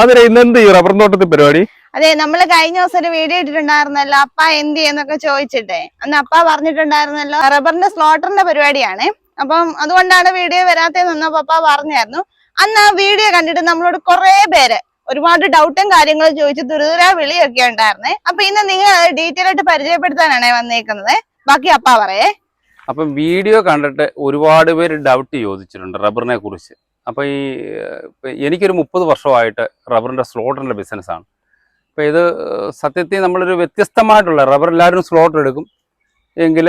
അതിന് ഇന്ന് എന്ത് ഈ റബ്ബർ തോട്ടത്തിൽ പരിപാടി? അതെ നമ്മൾ കഴിഞ്ഞ ദിവസം ഒരു വീഡിയോ ഇട്ടിട്ടുണ്ടായിരുന്നല്ലോ. അപ്പ എന്ത് ചെയ്യുന്നൊക്കെ ചോദിച്ചിട്ടേ. അന്ന് അപ്പ പറഞ്ഞിട്ടുണ്ടായിരുന്നല്ലോ റബ്ബറിന്റെ സ്ലോട്ടറിന്റെ പരിപാടിയാണ്. അപ്പം അതുകൊണ്ടാണ് വീഡിയോ വരാത്തതെന്ന് അപ്പ പറഞ്ഞായിരുന്നു. അന്ന് ആ വീഡിയോ കണ്ടിട്ട് നമ്മളോട് കുറെ പേര് ഒരുപാട് ഡൗട്ടും കാര്യങ്ങളും ചോദിച്ച് ദുരിതര വിളിയൊക്കെ ഉണ്ടായിരുന്നേ. അപ്പൊ ഇന്ന് നിങ്ങൾ ഡീറ്റെയിൽ ആയിട്ട് പരിചയപ്പെടുത്താനാണ് വന്നേക്കുന്നത്. ബാക്കി അപ്പ പറയേ. അപ്പം വീഡിയോ കണ്ടിട്ട് ഒരുപാട് പേര് ഡൗട്ട് ചോദിച്ചിട്ടുണ്ട് റബ്ബറിനെ കുറിച്ച്. അപ്പോൾ ഈ എനിക്കൊരു മുപ്പത് വർഷമായിട്ട് റബ്ബറിന്റെ സ്ലോട്ടറിന്റെ ബിസിനസ്സാണ്. അപ്പോൾ ഇത് സത്യത്തിൽ നമ്മളൊരു വ്യത്യസ്തമായിട്ടുള്ള റബ്ബർ എല്ലാവരും സ്ലോട്ടർ എടുക്കും എങ്കിൽ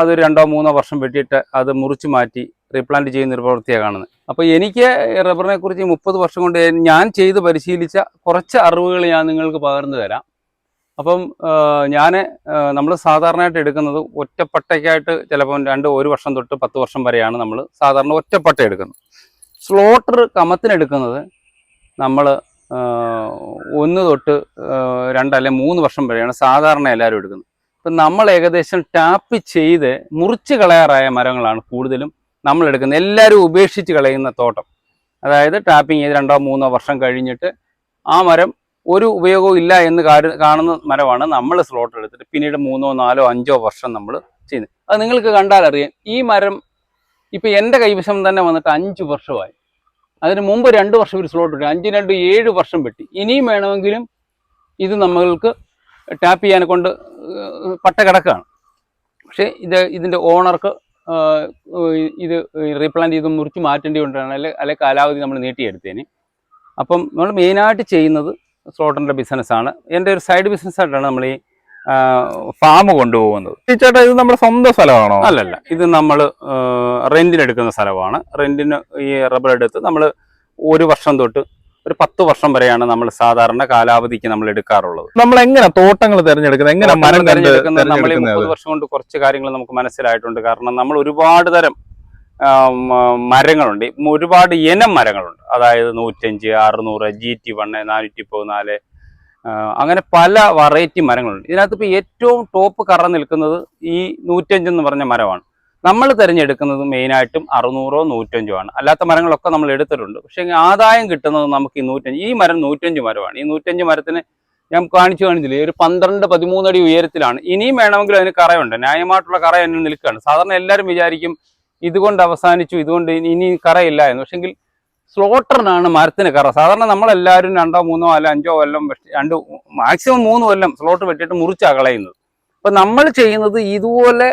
അത് രണ്ടോ മൂന്നോ വർഷം വെട്ടിയിട്ട് അത് മുറിച്ച് മാറ്റി റീപ്ലാന്റ് ചെയ്യുന്ന ഒരു പ്രവൃത്തിയാണ് കാണുന്നത് അപ്പോൾ എനിക്ക് റബ്ബറിനെ കുറിച്ച് മുപ്പത് വർഷം കൊണ്ട് ഞാൻ ചെയ്ത് പരിശീലിച്ച കുറച്ച് അറിവുകൾ ഞാൻ നിങ്ങൾക്ക് പകർന്നു തരാം. അപ്പം ഞാൻ നമ്മൾ സാധാരണയായിട്ട് എടുക്കുന്നത് ഒറ്റപ്പട്ടയ്ക്കായിട്ട് ചിലപ്പം രണ്ട് ഒരു വർഷം തൊട്ട് പത്ത് വർഷം വരെയാണ് നമ്മൾ സാധാരണ ഒറ്റപ്പട്ട എടുക്കുന്നത്. സ്ലോട്ടർ കമത്തിനെടുക്കുന്നത് നമ്മൾ ഒന്ന് തൊട്ട് രണ്ട് മൂന്ന് വർഷം വരെയാണ് സാധാരണ എല്ലാവരും എടുക്കുന്നത്. ഇപ്പം നമ്മൾ ഏകദേശം ടാപ്പ് ചെയ്ത് മുറിച്ച് കളയാറായ മരങ്ങളാണ് കൂടുതലും നമ്മൾ എടുക്കുന്നത്. എല്ലാവരും ഉപേക്ഷിച്ച് കളയുന്ന തോട്ടം. അതായത് ടാപ്പിംഗ് ചെയ്ത് രണ്ടോ മൂന്നോ വർഷം കഴിഞ്ഞിട്ട് ആ മരം ഒരു ഉപയോഗവും ഇല്ല എന്ന് കാണുന്ന മരമാണ് നമ്മൾ സ്ലോട്ട് എടുത്തിട്ട് പിന്നീട് മൂന്നോ നാലോ അഞ്ചോ വർഷം നമ്മൾ ചെയ്യുന്നത്. അത് നിങ്ങൾക്ക് കണ്ടാൽ അറിയാം. ഈ മരം ഇപ്പൊ എന്റെ കൈവശം തന്നെ വന്നിട്ട് അഞ്ച് വർഷമായി. അതിന് മുമ്പ് രണ്ട് വർഷം ഒരു സ്ലോട്ട് കിട്ടി അഞ്ച് രണ്ട് ഏഴ് വർഷം വെട്ടി. ഇനിയും വേണമെങ്കിലും ഇത് നമ്മൾക്ക് ടാപ്പ് ചെയ്യാനെ കൊണ്ട് പട്ട കിടക്കുകയാണ്. പക്ഷേ ഇത് ഇതിന്റെ ഓണർക്ക് ഇത് റീപ്ലാന്റ് ചെയ്ത് മുറിച്ച് മാറ്റേണ്ടി കൊണ്ടാണ് അല്ലെ അല്ലെ കാലാവധി നമ്മൾ നീട്ടിയെടുത്തേന് അപ്പം നമ്മൾ മെയിനായിട്ട് ചെയ്യുന്നത് സ്ലോട്ടറിന്റെ ബിസിനസ്സാണ് എന്റെ ഒരു സൈഡ് ബിസിനസ്സായിട്ടാണ് നമ്മൾ ഈ ഫാം കൊണ്ടുപോകുന്നത്. ചേട്ടാ ഇത് നമ്മുടെ സ്വന്തം സ്ഥലമാണോ? അല്ലല്ല ഇത് നമ്മൾ റെന്റിന് എടുക്കുന്ന സ്ഥലമാണ്. റെന്റിന് ഈ റബ്ബർ എടുത്ത് നമ്മൾ ഒരു വർഷം തൊട്ട് ഒരു പത്ത് വർഷം വരെയാണ് നമ്മൾ സാധാരണ കാലാവധിക്ക് നമ്മൾ എടുക്കാറുള്ളത്. നമ്മൾ എങ്ങനെ തോട്ടങ്ങൾ തിരഞ്ഞെടുക്കുന്നത്? എങ്ങനെ മരം തിരഞ്ഞെടുക്കുന്നത്? നമ്മൾ മുപ്പത് വർഷം കൊണ്ട് കുറച്ച് കാര്യങ്ങൾ നമുക്ക് മനസ്സിലായിട്ടുണ്ട്. കാരണം നമ്മൾ ഒരുപാട് തരം മരങ്ങളുണ്ട്. ഒരുപാട് ഇനം മരങ്ങളുണ്ട്. അതായത് നൂറ്റഞ്ച് അറുന്നൂറ് ജി ടി വണ്ണ് നാനൂറ്റി പതിനാല് അങ്ങനെ പല വെറൈറ്റി മരങ്ങളുണ്ട്. ഇതിനകത്ത് ഇപ്പോൾ ഏറ്റവും ടോപ്പ് കറ നിൽക്കുന്നത് ഈ നൂറ്റഞ്ചെന്ന് പറഞ്ഞ മരമാണ്. നമ്മൾ തിരഞ്ഞെടുക്കുന്നത് മെയിനായിട്ടും അറുന്നൂറോ നൂറ്റഞ്ചോ ആണ്. അല്ലാത്ത മരങ്ങളൊക്കെ നമ്മൾ എടുത്തിട്ടുണ്ട്. പക്ഷേ ആദായം കിട്ടുന്നത് നമുക്ക് ഈ നൂറ്റഞ്ച് ഈ മരം നൂറ്റഞ്ച് മരമാണ്. ഈ നൂറ്റഞ്ച് മരത്തിന് ഞാൻ കാണിച്ചു കാണിച്ചില്ലേ? ഒരു പന്ത്രണ്ട് പതിമൂന്നടി ഉയരത്തിലാണ്. ഇനിയും വേണമെങ്കിൽ അതിന് കറയുണ്ട്. ന്യായമായിട്ടുള്ള കറ എന്നെ നിൽക്കുകയാണ്. സാധാരണ എല്ലാവരും വിചാരിക്കും ഇതുകൊണ്ട് അവസാനിച്ചു ഇതുകൊണ്ട് ഇനി കറയില്ല എന്ന്. പക്ഷെങ്കിൽ സ്ലോട്ടറിനാണ് മരത്തിന് കറ സാധാരണ നമ്മളെല്ലാവരും രണ്ടോ മൂന്നോ അല്ല അഞ്ചോ കൊല്ലം രണ്ട് മാക്സിമം മൂന്ന് കൊല്ലം സ്ലോട്ട് വെട്ടിയിട്ട് മുറിച്ചാണ് കളയുന്നത്. അപ്പൊ നമ്മൾ ചെയ്യുന്നത് ഇതുപോലെ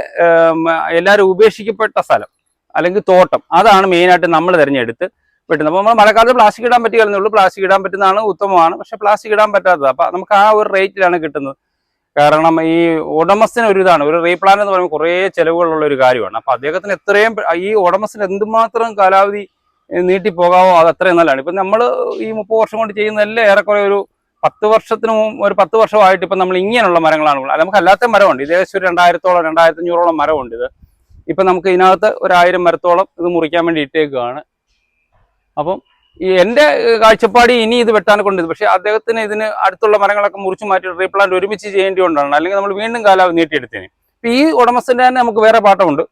എല്ലാവരും ഉപേക്ഷിക്കപ്പെട്ട സ്ഥലം അല്ലെങ്കിൽ തോട്ടം അതാണ് മെയിനായിട്ട് നമ്മൾ തിരഞ്ഞെടുത്ത് വെട്ടുന്നത്. അപ്പോൾ നമ്മൾ മഴക്കാലത്ത് പ്ലാസ്റ്റിക് ഇടാൻ പറ്റില്ലെന്നേ ഉള്ളൂ. പ്ലാസ്റ്റിക് ഇടാൻ പറ്റുന്നതാണ് ഉത്തമമാണ്. പക്ഷെ പ്ലാസ്റ്റിക് ഇടാൻ പറ്റാത്തത്. അപ്പൊ നമുക്ക് ആ ഒരു റേറ്റിലാണ് കിട്ടുന്നത്. കാരണം ഈ ഉടമസ്ഥന് ഒരു ഇതാണ്. ഒരു റീപ്ലാൻ എന്ന് പറയുമ്പോൾ കുറേ ചിലവുകളുള്ള ഒരു കാര്യമാണ്. അപ്പൊ അദ്ദേഹത്തിന് എത്രയും ഈ ഉടമസ്ഥന് എന്തുമാത്രം കാലാവധി നീട്ടി പോകാമോ അത് അത്രയും നല്ലതാണ്. ഇപ്പൊ നമ്മൾ ഈ മുപ്പത് വർഷം കൊണ്ട് ചെയ്യുന്നതല്ലേ ഏറെക്കുറെ ഒരു പത്ത് വർഷത്തിന് ഒരു പത്ത് വർഷമായിട്ട് ഇപ്പൊ നമ്മൾ ഇങ്ങനെയുള്ള മരങ്ങളാണ്. നമുക്ക് അല്ലാത്ത മരമുണ്ട്. ഇത് ഏകദേശം ഒരു രണ്ടായിരത്തോളം രണ്ടായിരത്തി അഞ്ഞൂറോളം മരമുണ്ട് ഇത്. ഇപ്പൊ നമുക്ക് ഇതിനകത്ത് ഒരു ആയിരം മരത്തോളം ഇത് മുറിക്കാൻ വേണ്ടി ഇട്ടേക്കുകയാണ് അപ്പം ഈ എന്റെ കാഴ്ചപ്പാടി ഇനി ഇത് വെട്ടാൻ കൊണ്ട് ഇത്. പക്ഷേ അദ്ദേഹത്തിന് ഇതിന് അടുത്തുള്ള മരങ്ങളൊക്കെ മുറിച്ച് മാറ്റി റീപ്ലാന്റ് ഒരുമിച്ച് ചെയ്യേണ്ടി കൊണ്ടാണ് അല്ലെങ്കിൽ നമ്മൾ വീണ്ടും കാലാവധി നീട്ടിയെടുത്തേനെ. ഇപ്പൊ ഈ ഉടമസ്ഥന്റെ തന്നെ നമുക്ക് വേറെ പാട്ടമുണ്ട്.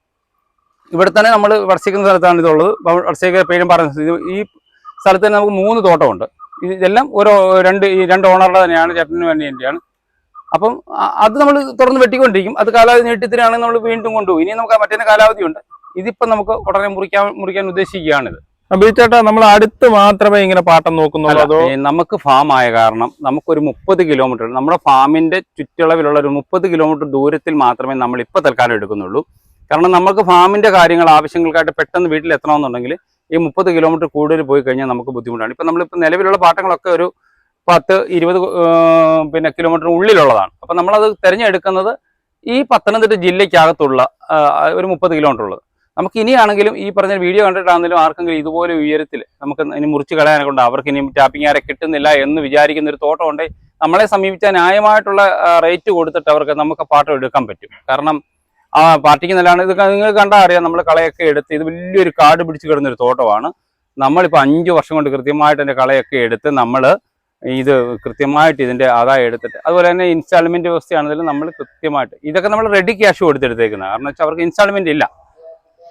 ഇവിടെ തന്നെ നമ്മൾ വർഷിക്കുന്ന സ്ഥലത്താണ് ഇതുള്ളത്. വർഷിക്ക പേരും പറഞ്ഞത് ഈ സ്ഥലത്ത് തന്നെ നമുക്ക് മൂന്ന് തോട്ടമുണ്ട്. ഇതെല്ലാം ഓരോ രണ്ട് ഈ രണ്ട് ഓണറുടെ തന്നെയാണ് ചേട്ടന് വേണ്ടി എന്റെയാണ് അപ്പം അത് നമ്മൾ തുറന്ന് വെട്ടിക്കൊണ്ടിരിക്കും. അത് കാലാവധി നീട്ടിത്തരാണെങ്കിൽ നമ്മൾ വീണ്ടും കൊണ്ടുപോകും. ഇനി നമുക്ക് മറ്റേ കാലാവധി ഉണ്ട്. ഇതിപ്പം നമുക്ക് ഉടനെ മുറിക്കാൻ മുറിക്കാൻ ഉദ്ദേശിക്കുകയാണിത് ചേട്ടാ നമ്മൾ അടുത്ത് മാത്രമേ ഇങ്ങനെ പാട്ടം നോക്കുന്നുള്ളൂ നമുക്ക് ഫാം ആയ കാരണം നമുക്കൊരു മുപ്പത് കിലോമീറ്റർ നമ്മുടെ ഫാമിന്റെ ചുറ്റളവിലുള്ള ഒരു മുപ്പത് കിലോമീറ്റർ ദൂരത്തിൽ മാത്രമേ നമ്മൾ ഇപ്പൊ തൽക്കാലം എടുക്കുന്നുള്ളൂ. കാരണം നമുക്ക് ഫാമിന്റെ കാര്യങ്ങൾ ആവശ്യങ്ങൾക്കായിട്ട് പെട്ടെന്ന് വീട്ടിൽ എത്തണമെന്നുണ്ടെങ്കിൽ ഈ മുപ്പത് കിലോമീറ്റർ കൂടുതൽ പോയി കഴിഞ്ഞാൽ നമുക്ക് ബുദ്ധിമുട്ടാണ്. ഇപ്പൊ നമ്മളിപ്പോൾ നിലവിലുള്ള പാട്ടങ്ങളൊക്കെ ഒരു പത്ത് ഇരുപത് പിന്നെ കിലോമീറ്റർ ഉള്ളിലുള്ളതാണ്. അപ്പൊ നമ്മളത് തിരഞ്ഞെടുക്കുന്നത് ഈ പത്തനംതിട്ട ജില്ലയ്ക്കകത്തുള്ള ഒരു മുപ്പത് കിലോമീറ്റർ ഉള്ളത് നമുക്ക് ഇനിയാണെങ്കിലും ഈ പറഞ്ഞ വീഡിയോ കണ്ടിട്ടാണെങ്കിലും ആർക്കെങ്കിലും ഇതുപോലെ ഉയരത്തിൽ നമുക്ക് ഇനി മുറിച്ച് കളയാനെ കൊണ്ട് അവർക്ക് ഇനി ടാപ്പിംഗ് ആരെ കിട്ടുന്നില്ല എന്ന് വിചാരിക്കുന്ന ഒരു തോട്ടം ഉണ്ടെങ്കിൽ നമ്മളെ സമീപിച്ചാൽ ന്യായമായിട്ടുള്ള റേറ്റ് കൊടുത്തിട്ട് അവർക്ക് നമുക്ക് പാട്ടം എടുക്കാൻ പറ്റും. കാരണം ആ പാർട്ടിക്ക് നല്ലതാണ് ഇത് നിങ്ങൾ കണ്ടാൽ അറിയാം നമ്മൾ കളയൊക്കെ എടുത്ത് ഇത് വലിയൊരു കാട് പിടിച്ച് കിടന്നൊരു തോട്ടമാണ്. നമ്മളിപ്പോൾ അഞ്ച് വർഷം കൊണ്ട് കൃത്യമായിട്ട് എന്റെ കളയൊക്കെ എടുത്ത് നമ്മൾ ഇത് കൃത്യമായിട്ട് ഇതിന്റെ ആദായം എടുത്തിട്ട് അതുപോലെ തന്നെ ഇൻസ്റ്റാൾമെന്റ് വ്യവസ്ഥയാണെങ്കിലും നമ്മൾ കൃത്യമായിട്ട് ഇതൊക്കെ നമ്മൾ റെഡി ക്യാഷ് കൊടുത്തെടുത്തേക്കുന്നത് കാരണം വെച്ചാൽ അവർക്ക് ഇൻസ്റ്റാൾമെന്റ് ഇല്ല.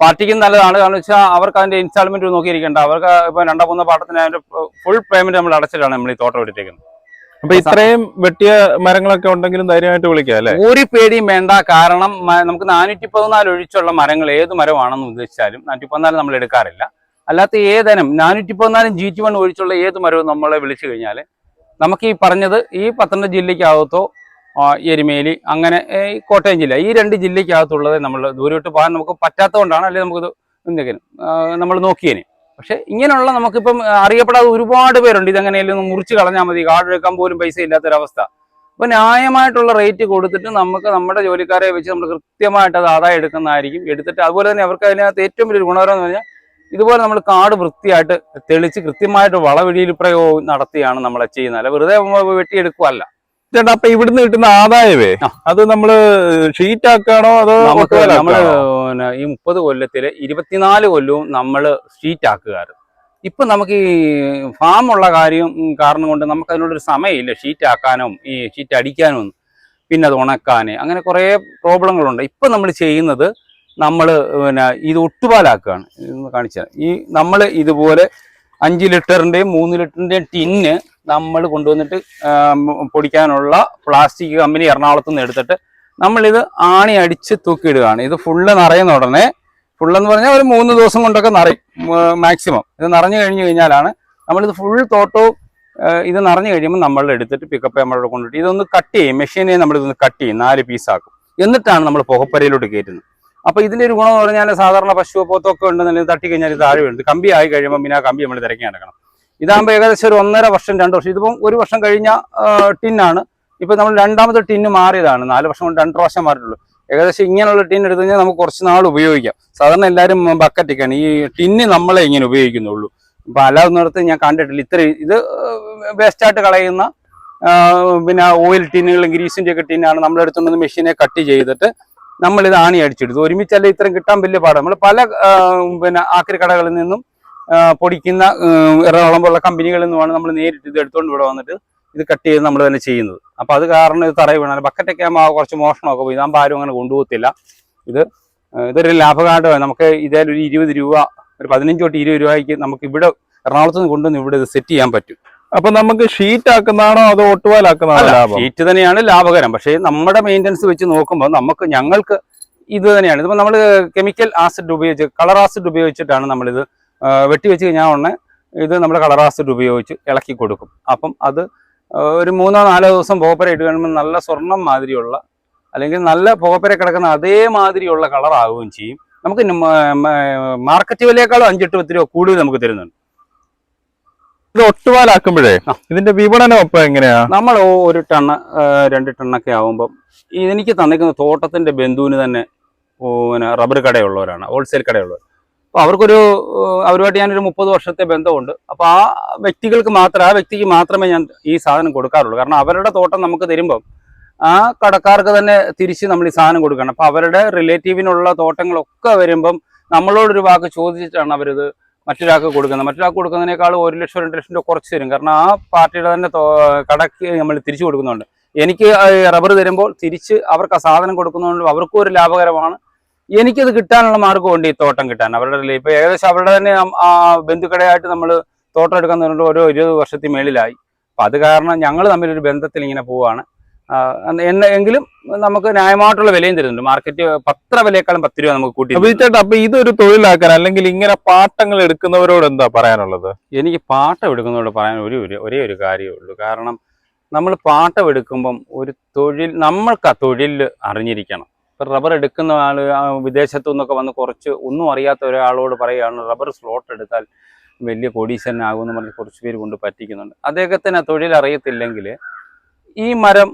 പാർട്ടിക്കും നല്ലതാണ്. കാരണം വെച്ചാൽ അവർക്ക് അതിന്റെ ഇൻസ്റ്റാൾമെന്റ് നോക്കിയിരിക്കേണ്ട. അവർക്ക് ഇപ്പോൾ രണ്ടോ മൂന്നോ പാട്ടത്തിന് അതിന്റെ ഫുൾ പേയ്മെന്റ് നമ്മൾ അടച്ചിട്ടാണ് നമ്മൾ ഈ തോട്ടം എടുത്തേക്കുന്നത്. അപ്പൊ ഇത്രയും വെട്ടിയ മരങ്ങളൊക്കെ ഉണ്ടെങ്കിലും ധൈര്യമായിട്ട് വിളിക്കാം അല്ലെ? ഒരു പേടിയും വേണ്ട. കാരണം നമുക്ക് നാനൂറ്റി പതിനാല് ഒഴിച്ചുള്ള മരങ്ങൾ ഏത് മരമാണെന്ന് ഉദ്ദേശിച്ചാലും നാനൂറ്റി പതിനാല് നമ്മൾ എടുക്കാറില്ല. അല്ലാത്ത ഏതനം നാനൂറ്റി പതിനാലും ജി ടി വൺ ഒഴിച്ചുള്ള ഏത് മരവും നമ്മളെ വിളിച്ചു കഴിഞ്ഞാൽ നമുക്ക് ഈ പറഞ്ഞത് ഈ പത്തനംതിട്ട ജില്ലയ്ക്കകത്തോ എരുമേലി അങ്ങനെ ഈ കോട്ടയം ജില്ല ഈ രണ്ട് ജില്ലയ്ക്കകത്തുള്ളത് നമ്മൾ ദൂരോട്ട് പോകാൻ നമുക്ക് പറ്റാത്തതുകൊണ്ടാണ് അല്ലെങ്കിൽ നമുക്ക് നമ്മൾ നോക്കിയേനെ. പക്ഷെ ഇങ്ങനെയുള്ള നമുക്കിപ്പം അറിയപ്പെടാതെ ഒരുപാട് പേരുണ്ട്. ഇതെങ്ങനെയല്ലോ ഒന്ന് മുറിച്ച് കളഞ്ഞാൽ മതി. കാർഡ് എടുക്കാൻ പോലും പൈസ ഇല്ലാത്തൊരവസ്ഥ. അപ്പൊ ന്യായമായിട്ടുള്ള റേറ്റ് കൊടുത്തിട്ട് നമുക്ക് നമ്മുടെ ജോലിക്കാരെ വെച്ച് നമ്മൾ കൃത്യമായിട്ട് അത് ആദായം എടുക്കുന്നതായിരിക്കും. എടുത്തിട്ട് അതുപോലെ തന്നെ അവർക്ക് അതിനകത്ത് ഏറ്റവും വലിയൊരു ഗുണകരം എന്ന് പറഞ്ഞാൽ ഇതുപോലെ നമ്മൾ കാട് വൃത്തിയായിട്ട് തെളിച്ച് കൃത്യമായിട്ട് വളവിടിയിൽ പ്രയോഗം നടത്തിയാണ് നമ്മളെ ചെയ്യുന്നത്. അല്ല വെറുതെ വെട്ടിയെടുക്കുകയല്ല. ചേട്ടാ അപ്പൊ ഇവിടുന്ന് കിട്ടുന്ന ആദായമേ അത് നമ്മൾ ഷീറ്റ് ആക്കാണോ അതോ നമുക്ക് നമ്മൾ ഈ മുപ്പത് കൊല്ലത്തിൽ ഇരുപത്തിനാല് കൊല്ലവും നമ്മൾ ഷീറ്റ് ആക്കുകയായിരുന്നു ഇപ്പൊ നമുക്ക് ഈ ഫാം ഉള്ള കാര്യം കാരണം കൊണ്ട് നമുക്ക് അതിനുള്ളൊരു സമയമില്ല ഷീറ്റ് ആക്കാനും ഈ ഷീറ്റ് അടിക്കാനും ഒന്നും പിന്നെ അത് ഉണക്കാന് അങ്ങനെ കുറേ പ്രോബ്ലങ്ങളുണ്ട്. ഇപ്പൊ നമ്മൾ ചെയ്യുന്നത് നമ്മൾ പിന്നെ ഇത് ഒട്ടുപാലാക്കുകയാണ്. കാണിച്ചത് ഈ നമ്മൾ ഇതുപോലെ അഞ്ച് ലിറ്ററിന്റെയും മൂന്ന് ലിറ്ററിന്റെയും ടിന്ന് നമ്മൾ കൊണ്ടുവന്നിട്ട് പൊടിക്കാനുള്ള പ്ലാസ്റ്റിക് കമ്പനി എറണാകുളത്ത് നിന്ന് എടുത്തിട്ട് നമ്മളിത് ആണി അടിച്ച് തൂക്കിയിടുകയാണ്. ഇത് ഫുള്ള് നിറയുന്ന ഉടനെ ഫുള്ളെന്ന് പറഞ്ഞാൽ ഒരു മൂന്ന് ദിവസം കൊണ്ടൊക്കെ നിറയും മാക്സിമം ഇത് നിറഞ്ഞു കഴിഞ്ഞു കഴിഞ്ഞാലാണ് നമ്മളിത് ഫുൾ തോട്ടവും ഇത് നിറഞ്ഞു കഴിയുമ്പോൾ നമ്മൾ എടുത്തിട്ട് പിക്കപ്പ് നമ്മളോട് കൊണ്ടിട്ട് ഇതൊന്ന് കട്ട് ചെയ്യും മെഷീനെ നമ്മൾ ഇതൊന്ന് കട്ട് ചെയ്യും നാല് പീസാക്കും എന്നിട്ടാണ് നമ്മൾ പുകപ്പരയിലോട്ട് കയറ്റുന്നത്. അപ്പൊ ഇതിന്റെ ഒരു ഗുണം എന്ന് പറഞ്ഞാൽ സാധാരണ പശുവോ പോത്തൊക്കെ ഉണ്ടെന്നുണ്ടെങ്കിൽ തട്ടി കഴിഞ്ഞാൽ താഴെ വീഴും. കമ്പി ആയി കഴിയുമ്പോൾ പിന്നെ ആ കമ്പി നമ്മൾ തിരക്കി നടക്കണം. ഇതാകുമ്പോൾ ഏകദേശം ഒരു ഒന്നര വർഷം രണ്ട് വർഷം. ഇതിപ്പം ഒരു വർഷം കഴിഞ്ഞ ടിന്നാണ് ഇപ്പം നമ്മൾ രണ്ടാമത്തെ ടിന്ന് മാറിയതാണ്. നാല് വർഷം കൊണ്ട് രണ്ട് പ്രാവശ്യം മാറിയിട്ടുള്ളൂ. ഏകദേശം ഇങ്ങനെയുള്ള ടിൻ എടുത്തു കഴിഞ്ഞാൽ നമുക്ക് കുറച്ച് നാൾ ഉപയോഗിക്കാം. സാധാരണ എല്ലാവരും ബക്കറ്റൊക്കെയാണ്. ഈ ടിന്ന് നമ്മളെ ഇങ്ങനെ ഉപയോഗിക്കുന്നുള്ളൂ. ഇപ്പം അല്ലാന്നിടത്ത് ഞാൻ കണ്ടിട്ടില്ല. ഇത്ര ഇത് വേസ്റ്റായിട്ട് കളയുന്ന പിന്നെ ഓയിൽ ടിന്നുകളും ഗ്രീസിന്റെ ഒക്കെ ടിന്നാണ് നമ്മൾ മെഷീനെ കട്ട് ചെയ്തിട്ട് നമ്മളിത് ആണി അടിച്ചെടുത്തു ഒരുമിച്ചല്ല ഇത്രയും കിട്ടാൻ വലിയ പാടാണ് നമ്മൾ പല പിന്നെ ആക്രി കടകളിൽ നിന്നും പൊടിക്കുന്ന എറണാകുളം പോലുള്ള കമ്പനികളിൽ നിന്നുമാണ് നമ്മൾ നേരിട്ട് ഇത് എടുത്തുകൊണ്ട് ഇവിടെ വന്നിട്ട് ഇത് കട്ട് ചെയ്ത് നമ്മൾ തന്നെ ചെയ്യുന്നത്. അപ്പൊ അത് കാരണം ഇത് തറയിൽ വീണാൽ ബക്കറ്റൊക്കെ ആകുമ്പോൾ കുറച്ച് മോഷണമൊക്കെ പോയി. ഇതാകുമ്പോൾ ആരും അങ്ങനെ കൊണ്ടുപോകത്തില്ല. ഇത് ഇതൊരു ലാഭകാണ്ഡമാണ് നമുക്ക് ഇതേ ഒരു ഇരുപത് രൂപ ഒരു പതിനഞ്ച് തൊട്ട് ഇരുപത് രൂപയ്ക്ക് നമുക്ക് ഇവിടെ എറണാകുളത്ത് നിന്ന് കൊണ്ടുവന്ന് ഇവിടെ ഇത് സെറ്റ് ചെയ്യാൻ പറ്റും. അപ്പൊ നമുക്ക് ഷീറ്റ് ആക്കുന്നതാണോ അതോ ഒട്ടുപാലാക്കുന്നതാണോ ലാഭം? ഷീറ്റ് തന്നെയാണ് ലാഭകരം. പക്ഷേ നമ്മുടെ മെയിന്റനൻസ് വെച്ച് നോക്കുമ്പോൾ നമുക്ക് ഞങ്ങൾക്ക് ഇത് തന്നെയാണ്. ഇതിപ്പോൾ നമ്മൾ കെമിക്കൽ ആസിഡ് ഉപയോഗിച്ച് കളർ ആസിഡ് ഉപയോഗിച്ചിട്ടാണ് നമ്മളിത് വെട്ടി വെച്ച് കഴിഞ്ഞാൽ ഉടനെ ഇത് നമ്മൾ കളർ ആസിഡ് ഉപയോഗിച്ച് ഇളക്കി കൊടുക്കും. അപ്പം അത് ഒരു മൂന്നോ നാലോ ദിവസം പോപ്പര ഇട്ട് കഴിയുമ്പോൾ നല്ല സ്വർണം മാതിരിയുള്ള അല്ലെങ്കിൽ നല്ല പോപ്പര കിടക്കുന്ന അതേമാതിരിയുള്ള കളർ ആവുകയും ചെയ്യും. നമുക്ക് മാർക്കറ്റ് വിലയേക്കാളും അഞ്ചെട്ട് പത്ത് രൂപ കൂടുതൽ നമുക്ക് തരുന്നുണ്ട്. ഇത് ഒട്ടുപാലാക്കുമ്പോഴേ. ഇതിന്റെ വിപണനം ഇപ്പൊ എങ്ങനെയാ? നമ്മൾ ഒരു ടണ്ണ് രണ്ട് ടണ്ണൊക്കെ ആവുമ്പം എനിക്ക് തന്നിരിക്കുന്ന തോട്ടത്തിന്റെ ബന്ധുവിന് തന്നെ പിന്നെ റബ്ബർ കടയുള്ളവരാണ് ഹോൾസെയിൽ കടയുള്ളവർ. അപ്പോൾ അവർക്കൊരു അവരുമായിട്ട് ഞാനൊരു മുപ്പത് വർഷത്തെ ബന്ധമുണ്ട്. അപ്പോൾ ആ വ്യക്തികൾക്ക് മാത്രം ആ വ്യക്തിക്ക് മാത്രമേ ഞാൻ ഈ സാധനം കൊടുക്കാറുള്ളൂ. കാരണം അവരുടെ തോട്ടം നമുക്ക് തരുമ്പം ആ കടക്കാർക്ക് തന്നെ തിരിച്ച് നമ്മൾ ഈ സാധനം കൊടുക്കണം. അപ്പോൾ അവരുടെ റിലേറ്റീവിനുള്ള തോട്ടങ്ങളൊക്കെ വരുമ്പം നമ്മളോടൊരു വാക്ക് ചോദിച്ചിട്ടാണ് അവരിത് മറ്റൊരാൾക്ക് കൊടുക്കുന്നത്. മറ്റൊരാൾക്ക് കൊടുക്കുന്നതിനേക്കാൾ ഒരു ലക്ഷം രണ്ട് ലക്ഷം രൂപ കുറച്ച് തരും. കാരണം ആ പാർട്ടിയുടെ തന്നെ കടക്ക് നമ്മൾ തിരിച്ചു കൊടുക്കുന്നുണ്ട്. എനിക്ക് റബ്ബർ തരുമ്പോൾ തിരിച്ച് അവർക്ക് ആ സാധനം കൊടുക്കുന്നതുകൊണ്ട് അവർക്കും ഒരു ലാഭകരമാണ്. എനിക്കത് കിട്ടാനുള്ള മാർഗമുണ്ട് ഈ തോട്ടം കിട്ടാൻ. അവരുടെ ഇപ്പൊ ഏകദേശം അവരുടെ തന്നെ ആ ബന്ധുക്കടയായിട്ട് നമ്മൾ തോട്ടം എടുക്കാൻ തന്നിട്ട് ഓരോ ഇരുപത് വർഷത്തിൽ മേളിലായി. അപ്പൊ അത് കാരണം ഞങ്ങൾ ഒരു ബന്ധത്തിൽ ഇങ്ങനെ പോവാണ്. എന്ന- എങ്കിലും നമുക്ക് ന്യായമായിട്ടുള്ള വിലയും തരുന്നുണ്ട്. മാർക്കറ്റ് പത്ര വിലയേക്കാളും പത്ത് രൂപ നമുക്ക് കൂട്ടി അപ്പൊ ചേട്ടാ അപ്പൊ ഇതൊരു തൊഴിലാക്കാൻ അല്ലെങ്കിൽ ഇങ്ങനെ പാട്ടങ്ങൾ എടുക്കുന്നവരോട് എന്താ പറയാനുള്ളത്? എനിക്ക് പാട്ടം എടുക്കുന്നവരോട് പറയാൻ ഒരു ഒരു- ഒരേ ഒരു കാര്യമേ ഉള്ളൂ. കാരണം നമ്മൾ പാട്ടം എടുക്കുമ്പം ഒരു തൊഴിൽ നമ്മൾക്ക് ആ തൊഴിൽ അറിഞ്ഞിരിക്കണം. ഇപ്പം റബ്ബർ എടുക്കുന്ന ആൾ വിദേശത്തു നിന്നൊക്കെ വന്ന് കുറച്ച് ഒന്നും അറിയാത്ത ഒരാളോട് പറയുകയാണ് റബ്ബർ സ്ലോട്ട് എടുത്താൽ വലിയ കോടീശ്വരനാകുമെന്ന് പറഞ്ഞ് കുറച്ച് പേര് കൊണ്ട് പറ്റിക്കുന്നുണ്ട്. അദ്ദേഹത്തിന് അറിയത്തില്ലെങ്കിൽ ഈ മരം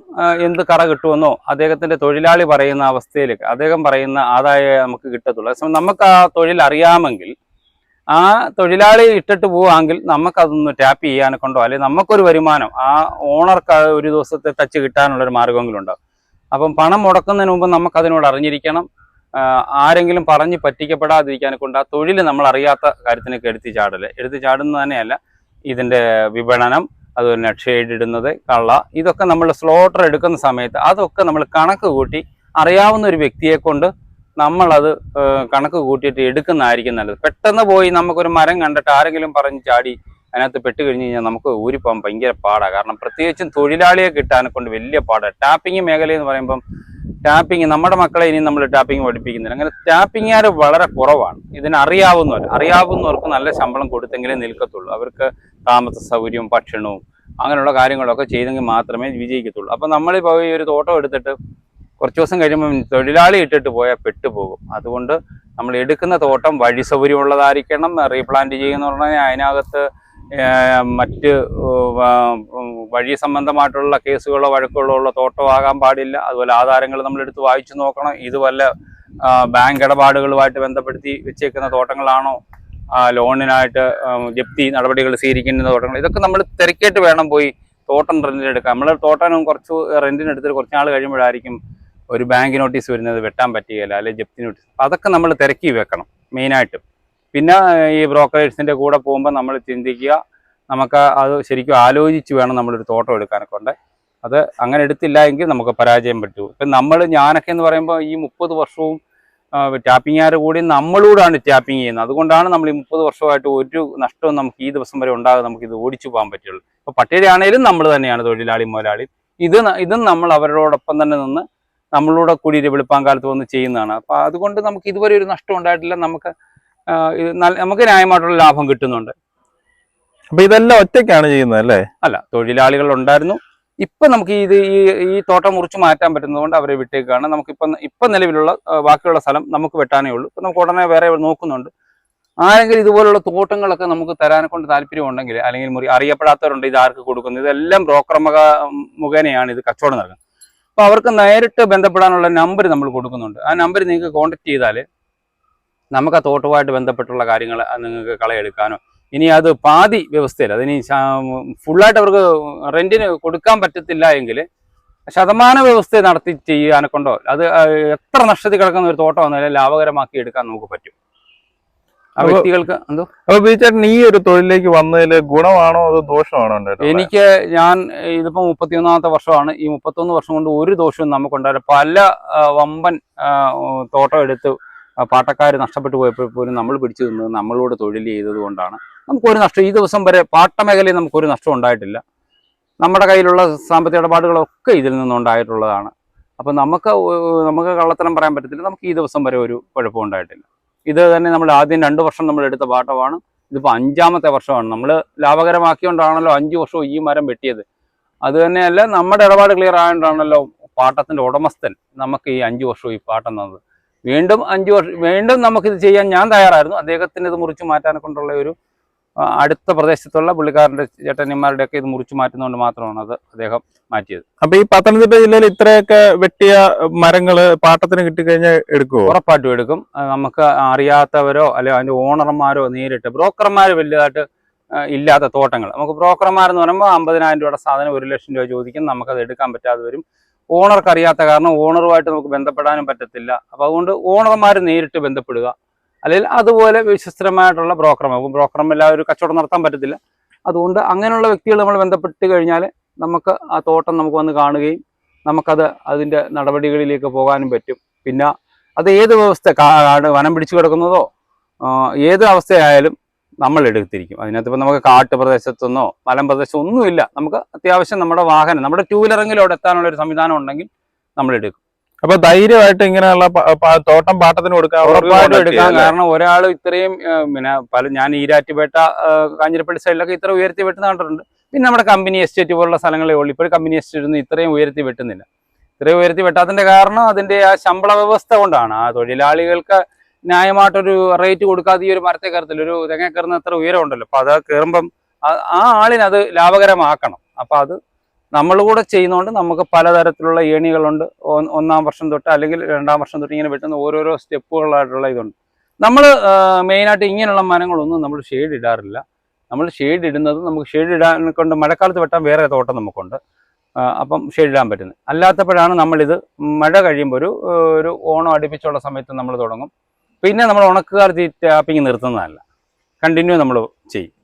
എന്ത് കറ കിട്ടുമെന്നോ അദ്ദേഹത്തിന്റെ തൊഴിലാളി പറയുന്ന അവസ്ഥയിലേക്ക് അദ്ദേഹം പറയുന്ന ആദായ നമുക്ക് കിട്ടത്തുള്ളൂ. അതേസമയം നമുക്ക് ആ തൊഴിൽ അറിയാമെങ്കിൽ ആ തൊഴിലാളി ഇട്ടിട്ട് പോവാമെങ്കിൽ നമുക്കതൊന്ന് ടാപ്പ് ചെയ്യാനെ കൊണ്ടോ അല്ലെങ്കിൽ നമുക്കൊരു വരുമാനം ആ ഓണർക്ക് ഒരു ദിവസത്തെ തച്ച് കിട്ടാനുള്ളൊരു മാർഗമെങ്കിലും ഉണ്ടാവും അപ്പം പണം മുടക്കുന്നതിന് മുമ്പ് നമുക്ക് അതിനോട് അറിഞ്ഞിരിക്കണം ആരെങ്കിലും പറഞ്ഞ് പറ്റിക്കപ്പെടാതിരിക്കാനെ കൊണ്ട് ആ തൊഴിൽ നമ്മൾ അറിയാത്ത കാര്യത്തിനൊക്കെ എടുത്ത് ചാടൽ. എടുത്ത് ചാടുന്നത് തന്നെയല്ല ഇതിന്റെ വിപണനം അതുപോലെ ഷെയ്ഡ് ഇടുന്നത് കള്ള ഇതൊക്കെ നമ്മൾ സ്ലോട്ടർ എടുക്കുന്ന സമയത്ത് അതൊക്കെ നമ്മൾ കണക്ക് കൂട്ടി അറിയാവുന്ന ഒരു വ്യക്തിയെ കൊണ്ട് നമ്മളത് കണക്ക് കൂട്ടിയിട്ട് എടുക്കുന്നതായിരിക്കും നല്ലത്. പെട്ടെന്ന് പോയി നമുക്കൊരു മരം കണ്ടിട്ട് ആരെങ്കിലും പറഞ്ഞ് ചാടി അതിനകത്ത് പെട്ട് കഴിഞ്ഞ് കഴിഞ്ഞാൽ നമുക്ക് ഊരിപ്പോകാൻ ഭയങ്കര പാടാണ് കാരണം പ്രത്യേകിച്ചും തൊഴിലാളിയെ കിട്ടാനെ കൊണ്ട് വലിയ പാടാണ് ടാപ്പിംഗ് മേഖല എന്ന് പറയുമ്പം ടാപ്പിംഗ് നമ്മുടെ മക്കളെ ഇനി നമ്മൾ ടാപ്പിംഗ് പഠിപ്പിക്കുന്നില്ല. അങ്ങനെ ടാപ്പിംഗുകാർ വളരെ കുറവാണ്. ഇതിനറിയാവുന്നവർ അറിയാവുന്നവർക്ക് നല്ല ശമ്പളം കൊടുത്തെങ്കിലേ നിൽക്കത്തുള്ളൂ. അവർക്ക് താമസ സൗകര്യവും ഭക്ഷണവും അങ്ങനെയുള്ള കാര്യങ്ങളൊക്കെ ചെയ്തെങ്കിൽ മാത്രമേ വിജയിക്കത്തുള്ളൂ. അപ്പം നമ്മളിപ്പോൾ ഈ ഒരു തോട്ടം എടുത്തിട്ട് കുറച്ച് ദിവസം കഴിയുമ്പം തൊഴിലാളി ഇട്ടിട്ട് പോയാൽ പെട്ടുപോകും അതുകൊണ്ട് നമ്മൾ എടുക്കുന്ന തോട്ടം വഴി സൗകര്യമുള്ളതായിരിക്കണം. റീപ്ലാന്റ് ചെയ്യുന്ന പറഞ്ഞാൽ അതിനകത്ത് മറ്റ് വഴി സംബന്ധമായിട്ടുള്ള കേസുകളോ വഴക്കുകളോ ഉള്ള തോട്ടമാകാൻ പാടില്ല. അതുപോലെ ആധാരങ്ങൾ നമ്മൾ എടുത്ത് വായിച്ചു നോക്കണം. ഇത് വല്ല ബാങ്ക് ഇടപാടുകളുമായിട്ട് ബന്ധപ്പെടുത്തി വെച്ചേക്കുന്ന തോട്ടങ്ങളാണോ? ലോണിനായിട്ട് ജപ്തി നടപടികൾ സ്വീകരിക്കുന്ന തോട്ടങ്ങൾ. ഇതൊക്കെ നമ്മൾ തിരക്കിയിട്ട് വേണം പോയി തോട്ടം റെന്റിനെടുക്കാം നമ്മൾ തോട്ടം കുറച്ച് റെന്റിനെടുത്തിട്ട് കുറച്ച് നാൾ കഴിയുമ്പോഴായിരിക്കും ഒരു ബാങ്ക് നോട്ടീസ് വരുന്നത് വെട്ടാൻ പറ്റുകയില്ല അല്ലെങ്കിൽ ജപ്തി നോട്ടീസ്. അതൊക്കെ നമ്മൾ തിരക്കി വെക്കണം മെയിനായിട്ട്. പിന്നെ ഈ ബ്രോക്കറേഴ്സിന്റെ കൂടെ പോകുമ്പോൾ നമ്മൾ ചിന്തിക്കുക നമുക്ക് അത് ശരിക്കും ആലോചിച്ച് വേണം നമ്മളൊരു തോട്ടം എടുക്കാനൊക്കെ ഉണ്ട്. അത് അങ്ങനെ എടുത്തില്ല എങ്കിൽ നമുക്ക് പരാജയം പറ്റൂ. ഇപ്പം നമ്മൾ ഞാനൊക്കെ എന്ന് പറയുമ്പോൾ ഈ മുപ്പത് വർഷവും ടാപ്പിങ്ങുകാർ കൂടി നമ്മളോടാണ് ടാപ്പിംഗ് ചെയ്യുന്നത്. അതുകൊണ്ടാണ് നമ്മൾ ഈ മുപ്പത് വർഷമായിട്ട് ഒരു നഷ്ടവും നമുക്ക് ഈ ദിവസം വരെ ഉണ്ടാകും നമുക്ക് ഇത് ഓടിച്ചു പോകാൻ പറ്റുള്ളൂ. ഇപ്പോൾ പട്ടികയാണേലും നമ്മൾ തന്നെയാണ് തൊഴിലാളി മുതലാളി. ഇത് ഇതും നമ്മൾ അവരോടൊപ്പം തന്നെ നിന്ന് നമ്മളോട് കൂടി വെളുപ്പാൻ കാലത്ത് വന്ന് ചെയ്യുന്നതാണ്. അപ്പോൾ അതുകൊണ്ട് നമുക്ക് ഇതുവരെ ഒരു നഷ്ടം ഉണ്ടായിട്ടില്ല. നമുക്ക് നമുക്ക് ന്യായമായിട്ടുള്ള ലാഭം കിട്ടുന്നുണ്ട്. അപ്പൊ ഇതെല്ലാം ഒറ്റയ്ക്കാണ് ചെയ്യുന്നത് അല്ലേ? അല്ല തൊഴിലാളികൾ ഉണ്ടായിരുന്നു ഇപ്പൊ നമുക്ക് ഇത് ഈ ഈ തോട്ടം മുറിച്ച് മാറ്റാൻ പറ്റുന്നതുകൊണ്ട് അവരെ വിട്ടേക്കാണ്. നമുക്കിപ്പം ഇപ്പൊ നിലവിലുള്ള ബാക്കിയുള്ള സ്ഥലം നമുക്ക് വെട്ടാനേ ഉള്ളൂ. ഇപ്പൊ നമുക്ക് ഉടനെ വേറെ നോക്കുന്നുണ്ട്. ആരെങ്കിലും ഇതുപോലുള്ള തോട്ടങ്ങളൊക്കെ നമുക്ക് തരാനെ കൊണ്ട് താല്പര്യം ഉണ്ടെങ്കിൽ അല്ലെങ്കിൽ മുറി അറിയപ്പെടാത്തവരുണ്ട് ഇത് ആർക്ക് കൊടുക്കുന്നത് ഇതെല്ലാം ബ്രോക്കർ മുഖ മുഖേനയാണ് ഇത് കച്ചവടം നടക്കുന്നത്. അപ്പോൾ അവർക്ക് നേരിട്ട് ബന്ധപ്പെടാനുള്ള നമ്പർ നമ്മൾ കൊടുക്കുന്നുണ്ട്. ആ നമ്പർ നിങ്ങൾക്ക് കോൺടാക്ട് ചെയ്താൽ നമുക്ക് ആ തോട്ടവുമായിട്ട് ബന്ധപ്പെട്ടുള്ള കാര്യങ്ങൾ നിങ്ങൾക്ക് കളയെടുക്കാനോ. ഇനി അത് പാതി വ്യവസ്ഥയിൽ അതിനി ഫുള്ളായിട്ട് അവർക്ക് റെന്റിന് കൊടുക്കാൻ പറ്റത്തില്ല എങ്കിൽ ശതമാന വ്യവസ്ഥ നടത്തി ചെയ്യാനെ കൊണ്ടോ അത് എത്ര നഷ്ടത്തിൽ കിടക്കുന്ന ഒരു തോട്ടം വന്നാലും ലാഭകരമാക്കി എടുക്കാൻ നമുക്ക് പറ്റും. ആ വ്യക്തികൾക്ക് എന്തോ? അപ്പൊ ബീച്ചേട്ടൻ ഈ ഒരു തൊഴിലിലേക്ക് വന്നതിൽ ഗുണമാണോ അതോ ദോഷമാണോ എനിക്ക് ഞാൻ ഇതിപ്പോ മുപ്പത്തിയൊന്നാമത്തെ വർഷമാണ്. ഈ മുപ്പത്തൊന്ന് വർഷം കൊണ്ട് ഒരു ദോഷവും നമുക്കുണ്ടായില്ല പല വമ്പൻ തോട്ടം എടുത്ത് പാട്ടക്കാർ നഷ്ടപ്പെട്ടു പോയപ്പോൾ പോലും നമ്മൾ പിടിച്ചു നിന്നത് നമ്മളോട് തൊഴിൽ ചെയ്തത് കൊണ്ടാണ്. നമുക്കൊരു നഷ്ടം ഈ ദിവസം വരെ പാട്ട മേഖലയിൽ നമുക്കൊരു നഷ്ടം ഉണ്ടായിട്ടില്ല. നമ്മുടെ കയ്യിലുള്ള സാമ്പത്തിക ഇടപാടുകളൊക്കെ ഇതിൽ നിന്നുണ്ടായിട്ടുള്ളതാണ്. അപ്പം നമുക്ക് നമുക്ക് കള്ളത്തരം പറയാൻ പറ്റത്തില്ല. നമുക്ക് ഈ ദിവസം വരെ ഒരു കുഴപ്പവും ഉണ്ടായിട്ടില്ല. ഇത് തന്നെ നമ്മൾ ആദ്യം രണ്ട് വർഷം നമ്മൾ എടുത്ത പാട്ടമാണ്. ഇതിപ്പോൾ അഞ്ചാമത്തെ വർഷമാണ്. നമ്മൾ ലാഭകരമാക്കിയോണ്ടാണല്ലോ അഞ്ച് വർഷവും ഈ മരം വെട്ടിയത്. അത് തന്നെയല്ല നമ്മുടെ ഇടപാട് ക്ലിയർ ആയതുകൊണ്ടാണല്ലോ പാട്ടത്തിന്റെ ഉടമസ്ഥൻ നമുക്ക് ഈ അഞ്ച് വർഷവും ഈ പാട്ടം തന്നത് വീണ്ടും അഞ്ച് വർഷം വീണ്ടും നമുക്കിത് ചെയ്യാൻ ഞാൻ തയ്യാറായിരുന്നു. അദ്ദേഹത്തിന് ഇത് മുറിച്ചു മാറ്റാനെ കൊണ്ടുള്ള ഒരു അടുത്ത പ്രദേശത്തുള്ള പുള്ളിക്കാരന്റെ ചേട്ടന്മാരുടെ ഒക്കെ ഇത് മുറിച്ചു മാറ്റുന്നതുകൊണ്ട് മാത്രമാണ് അത് അദ്ദേഹം മാറ്റിയത്. അപ്പൊ ഈ പത്തനംതിട്ട ജില്ലയിൽ ഇത്രയൊക്കെ വെട്ടിയ മരങ്ങൾ പാട്ടത്തിന് കിട്ടിക്കഴിഞ്ഞാൽ എടുക്കുമോ ഉറപ്പായിട്ടും എടുക്കും. നമുക്ക് അറിയാത്തവരോ അല്ലെങ്കിൽ അതിന്റെ ഓണർമാരോ നേരിട്ട് ബ്രോക്കർമാർ വലുതായിട്ട് ഇല്ലാത്ത തോട്ടങ്ങൾ. നമുക്ക് ബ്രോക്കർമാരെന്ന് പറയുമ്പോൾ അമ്പതിനായിരം രൂപയുടെ സാധനം ഒരു ലക്ഷം രൂപ ചോദിക്കും. നമുക്കത് എടുക്കാൻ പറ്റാതെ വരും. ഓണർക്ക് അറിയാത്ത കാരണം ഓണറുമായിട്ട് നമുക്ക് ബന്ധപ്പെടാനും പറ്റത്തില്ല. അപ്പോൾ അതുകൊണ്ട് ഓണർമാർ നേരിട്ട് ബന്ധപ്പെടുക. അല്ലെങ്കിൽ അതുപോലെ വിശ്വസ്തരമായിട്ടുള്ള ബ്രോക്കർമാർ. ബ്രോക്കർമാർ ഒരു കച്ചവടം നടത്താൻ പറ്റത്തില്ല. അതുകൊണ്ട് അങ്ങനെയുള്ള വ്യക്തികൾ നമ്മൾ ബന്ധപ്പെട്ട് കഴിഞ്ഞാൽ നമുക്ക് ആ തോട്ടം നമുക്ക് വന്ന് കാണുകയും നമുക്കത് അതിന്റെ നടപടികളിലേക്ക് പോകാനും പറ്റും. പിന്നെ അത് ഏത് വ്യവസ്ഥ കാട് വനം പിടിച്ചു കിടക്കുന്നതോ ഏത് അവസ്ഥയായാലും നമ്മൾ എടുത്തിരിക്കും അതിനകത്ത് ഇപ്പം നമുക്ക് കാട്ട് പ്രദേശത്തുനിന്നോ മലമ്പ്രദേശത്തോ ഒന്നുമില്ല. നമുക്ക് അത്യാവശ്യം നമ്മുടെ വാഹനം നമ്മുടെ ടൂ വീലറെങ്കിലും അവിടെ എത്താനുള്ള ഒരു സംവിധാനം ഉണ്ടെങ്കിൽ നമ്മൾ എടുക്കും അപ്പൊ ധൈര്യമായിട്ട് ഇങ്ങനെയുള്ള തോട്ടം പാട്ടത്തിന് ഉറപ്പായിട്ടും എടുക്കാം. കാരണം ഒരാൾ ഇത്രയും പിന്നെ പല ഞാൻ ഈരാറ്റുപേട്ട കാഞ്ഞിരപ്പള്ളി സൈഡിലൊക്കെ ഇത്ര ഉയർത്തി വെട്ടുന്ന കണ്ടിട്ടുണ്ട്. പിന്നെ നമ്മുടെ കമ്പനി എസ്റ്റേറ്റ് പോലുള്ള സ്ഥലങ്ങളെ ഉള്ളൂ. ഇപ്പോൾ കമ്പനി എസ്റ്റേറ്റ് ഒന്നും ഇത്രയും ഉയർത്തി വെട്ടുന്നില്ല. ഇത്രയും ഉയർത്തി വെട്ടാത്തതിന്റെ കാരണം അതിന്റെ ആ ശമ്പള വ്യവസ്ഥ കൊണ്ടാണ്. ആ തൊഴിലാളികൾക്ക് ന്യായമായിട്ടൊരു റേറ്റ് കൊടുക്കാതെ ഈ ഒരു മരത്തെ കയറത്തില്ല. ഒരു തെങ്ങ കയറുന്ന അത്ര ഉയരം ഉണ്ടല്ലോ അപ്പൊ അത് കയറുമ്പം ആ- ആളിനത് ലാഭകരമാക്കണം. അപ്പൊ അത് നമ്മൾ കൂടെ ചെയ്യുന്നതുകൊണ്ട് നമുക്ക് പലതരത്തിലുള്ള ഏണികളുണ്ട്. ഒന്നാം വർഷം തൊട്ട് അല്ലെങ്കിൽ രണ്ടാം വർഷം തൊട്ട് ഇങ്ങനെ വെട്ടുന്ന ഓരോരോ സ്റ്റെപ്പുകളായിട്ടുള്ള ഇതുണ്ട്. നമ്മൾ മെയിനായിട്ട് ഇങ്ങനെയുള്ള മരങ്ങളൊന്നും നമ്മൾ ഷെയ്ഡ് ഇടാറില്ല. നമ്മൾ ഷെയ്ഡ് ഇടുന്നത് നമുക്ക് ഷെയ്ഡ് ഇടാൻ കൊണ്ട് മഴക്കാലത്ത് വെട്ടാൻ വേറെ തോട്ടം നമുക്കുണ്ട്. അപ്പം ഷെയ്ഡ് ഇടാൻ പറ്റുന്നത്. അല്ലാത്തപ്പോഴാണ് നമ്മളിത് മഴ കഴിയുമ്പോൾ ഒരു ഒരു ഓണം അടുപ്പിച്ചുള്ള സമയത്ത് നമ്മൾ തുടങ്ങും. പിന്നെ നമ്മൾ ഉണക്കുകാർ ടാപ്പിങ് നിർത്തുന്നതല്ല. കണ്ടിന്യൂ നമ്മൾ ചെയ്യും.